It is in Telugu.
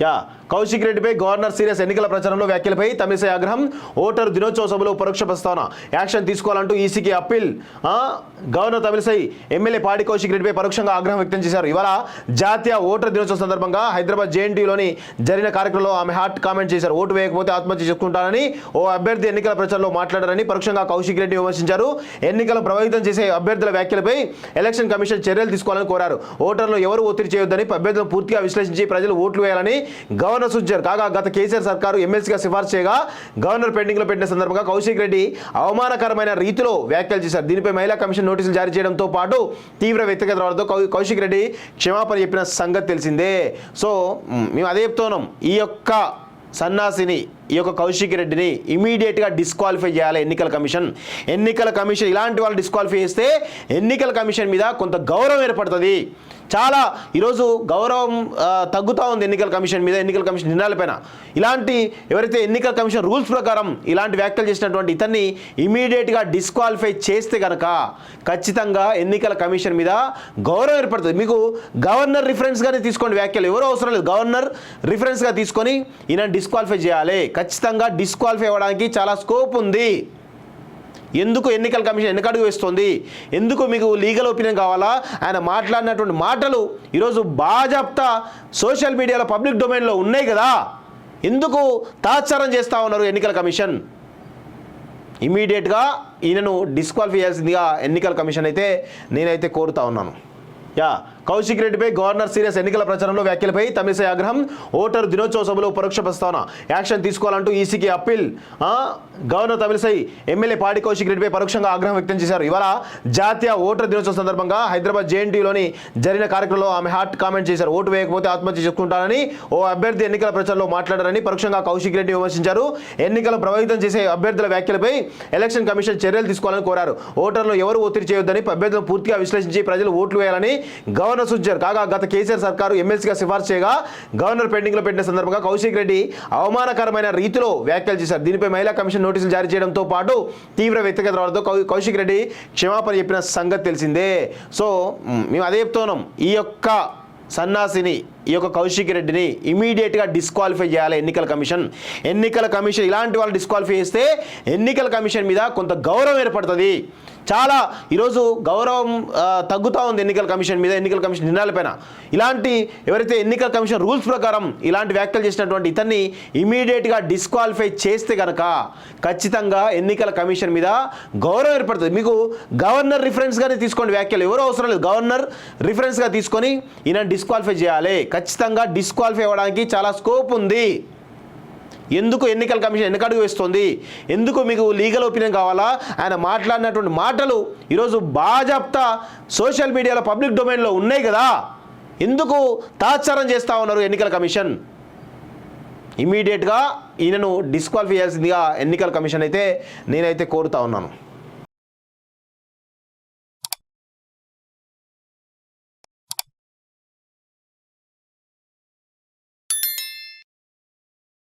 యా కౌశిక్ రెడ్డిపై గవర్నర్ సీరియస్ ఎన్నికల ప్రచారంలో వ్యాఖ్యలపై తమిళసై ఆగ్రహం. ఓటరు దినోత్సవ సభలో పరోక్ష ప్రస్తావన. యాక్షన్ తీసుకోవాలంటూ ఈసీకి అప్పీల్. గవర్నర్ తమిళసై ఎమ్మెల్యే పాడి కౌశిక్ రెడ్డిపై పరోక్షంగా ఆగ్రహం వ్యక్తం చేశారు. ఇవాళ జాతీయ ఓటర్ దినోత్సవం సందర్భంగా హైదరాబాద్ జేఎన్టీలోని జరిగిన కార్యక్రమంలో ఆమె హాట్ కామెంట్ చేశారు. ఓటు వేయకపోతే ఆత్మహత్య చేసుకుంటానని ఓ అభ్యర్థి ఎన్నికల ప్రచారంలో మాట్లాడారని పరోక్షంగా కౌశిక్ రెడ్డి విమర్శించారు. ఎన్నికలు ప్రభావితం చేసే అభ్యర్థుల వ్యాఖ్యలపై ఎలక్షన్ కమిషన్ చర్యలు తీసుకోవాలని కోరారు. ఓటర్లు ఎవరు ఒత్తిడి చేయొద్దని అభ్యర్థులను పూర్తిగా విశ్లేషించి ప్రజలు ఓట్లు వేయాలని గవర్నర్ సూచించారు కాగా గత కేసీఆర్ సర్కారు ఎమ్మెల్సీగా సిఫార్సు చేయగా గవర్నర్ పెండింగ్లో పెట్టిన సందర్భంగా కౌశిక్ రెడ్డి అవమానకరమైన రీతిలో వ్యాఖ్యలు చేశారు. దీనిపై మహిళా కమిషన్ నోటీసులు జారీ చేయడంతో పాటు తీవ్ర వ్యక్తిగత రావడంతో కౌశిక్ రెడ్డి క్షమాపణ చెప్పిన సంగతి తెలిసిందే. సో మేము అదే చెప్తున్నాం. ఈ యొక్క సన్నాసిని ఈ యొక్క కౌశిక్ రెడ్డిని ఇమీడియట్గా డిస్క్వాలిఫై చేయాలి ఎన్నికల కమిషన్. ఎన్నికల కమిషన్ ఇలాంటి వాళ్ళు డిస్క్వాలిఫై చేస్తే ఎన్నికల కమిషన్ మీద కొంత గౌరవం ఏర్పడుతుంది. చాలా ఈరోజు గౌరవం తగ్గుతూ ఉంది ఎన్నికల కమిషన్ మీద ఎన్నికల కమిషన్ నిర్ణయాలపైన ఇలాంటి ఎవరైతే ఎన్నికల కమిషన్ రూల్స్ ప్రకారం ఇలాంటి వ్యాఖ్యలు చేసినటువంటి ఇతన్ని ఇమీడియట్గా డిస్క్వాలిఫై చేస్తే కనుక ఖచ్చితంగా ఎన్నికల కమిషన్ మీద గౌరవం ఏర్పడుతుంది. మీకు గవర్నర్ రిఫరెన్స్గానే తీసుకోండి వ్యాఖ్యలు. ఎవరో అవసరం లేదు. గవర్నర్ రిఫరెన్స్గా తీసుకొని ఈయన డిస్క్వాలిఫై చేయాలి. ఖచ్చితంగా డిస్క్వాలిఫై అవ్వడానికి చాలా స్కోప్ ఉంది. ఎందుకు ఎన్నికల కమిషన్ వెనకడుగు వేస్తుంది? ఎందుకు మీకు లీగల్ ఒపీనియన్ కావాలా? ఆయన మాట్లాడినటువంటి మాటలు ఈరోజు బాజాప్తా సోషల్ మీడియాలో పబ్లిక్ డొమైన్లో ఉన్నాయి కదా. ఎందుకు తాత్సారం చేస్తూ ఉన్నారు ఎన్నికల కమిషన్? ఇమీడియట్గా ఈయనను డిస్క్వాలిఫై చేయాల్సిందిగా ఎన్నికల కమిషన్ అయితే నేనైతే కోరుతా ఉన్నాను. యా కౌశిక్ రెడ్డిపై గవర్నర్ సీరియస్ ఎన్నికల ప్రచారంలో వ్యాఖ్యలపై తమిళసై ఆగ్రహం. ఓటరు దినోత్సవ సభలో పరోక్ష ప్రస్తావన. యాక్షన్ తీసుకోవాలంటూ ఈసీకి అప్పీల్. గవర్నర్ తమిళసై ఎమ్మెల్యే పాడి కౌశిక్ రెడ్డిపై పరోక్షంగా ఆగ్రహం వ్యక్తం చేశారు. ఇవాళ జాతీయ ఓటర్ దినోత్సవం సందర్భంగా హైదరాబాద్ జేఎన్టీలోని జరిగిన కార్యక్రమంలో ఆమె హాట్ కామెంట్ చేశారు. ఓటు వేయకపోతే ఆత్మహత్య చేసుకుంటానని ఓ అభ్యర్థి ఎన్నికల ప్రచారంలో మాట్లాడారని పరోక్షంగా కౌశిక్ రెడ్డి విమర్శించారు. ఎన్నికలను ప్రభావితం చేసే అభ్యర్థుల వ్యాఖ్యలపై ఎలక్షన్ కమిషన్ చర్యలు తీసుకోవాలని కోరారు. ఓటర్లు ఎవరు ఒత్తిడి చేయొద్దని అభ్యర్థులను పూర్తిగా విశ్లేషించి ప్రజలు ఓట్లు వేయాలని గవర్నర్ సూచించారు. కాగా గత కేసీఆర్ సర్కారు ఎమ్మెల్సీగా సిఫార్సు చేయగా గవర్నర్ పెండింగ్లో పెట్టిన సందర్భంగా కౌశిక్ రెడ్డి అవమానకరమైన రీతిలో వ్యాఖ్యలు చేశారు. దీనిపై మహిళా కమిషన్ నోటీసులు జారీ చేయడంతో పాటు తీవ్ర వ్యక్తిగత రావడంతో కౌశిక్ రెడ్డి క్షమాపణ చెప్పిన సంగతి తెలిసిందే. సో మేము అదే చెప్తున్నాం. ఈ యొక్క సన్నాసిని ఈ యొక్క కౌశిక్ రెడ్డిని ఇమీడియట్గా డిస్క్వాలిఫై చేయాలి ఎన్నికల కమిషన్. ఎన్నికల కమిషన్ ఇలాంటి వాళ్ళు డిస్క్వాలిఫై చేస్తే ఎన్నికల కమిషన్ మీద కొంత గౌరవం ఏర్పడుతుంది. చాలా ఈరోజు గౌరవం తగ్గుతూ ఉంది ఎన్నికల కమిషన్ మీద ఎన్నికల కమిషన్ నిర్ణయాలపైన ఇలాంటి ఎవరైతే ఎన్నికల కమిషన్ రూల్స్ ప్రకారం ఇలాంటి వ్యాఖ్యలు చేసినటువంటి ఇతన్ని ఇమీడియట్గా డిస్క్వాలిఫై చేస్తే కనుక ఖచ్చితంగా ఎన్నికల కమిషన్ మీద గౌరవం ఏర్పడుతుంది. మీకు గవర్నర్ రిఫరెన్స్గానే తీసుకోండి వ్యాఖ్యలు. ఎవరో అవసరం లేదు. గవర్నర్ రిఫరెన్స్గా తీసుకొని ఈయన డిస్క్వాలిఫై చేయాలి. ఖచ్చితంగా డిస్క్వాలిఫై అవ్వడానికి చాలా స్కోప్ ఉంది. ఎందుకు ఎన్నికల కమిషన్ వెనకడుగు వేస్తుంది? ఎందుకు మీకు లీగల్ ఒపీనియన్ కావాలా? ఆయన మాట్లాడినటువంటి మాటలు ఈరోజు బాజాప్తా సోషల్ మీడియాలో పబ్లిక్ డొమైన్లో ఉన్నాయి కదా. ఎందుకు తాత్సారం చేస్తూ ఉన్నారు ఎన్నికల కమిషన్? ఇమీడియట్గా ఈయనను డిస్క్వాలిఫై చేయాల్సిందిగా ఎన్నికల కమిషన్ అయితే నేనైతే కోరుతా ఉన్నాను.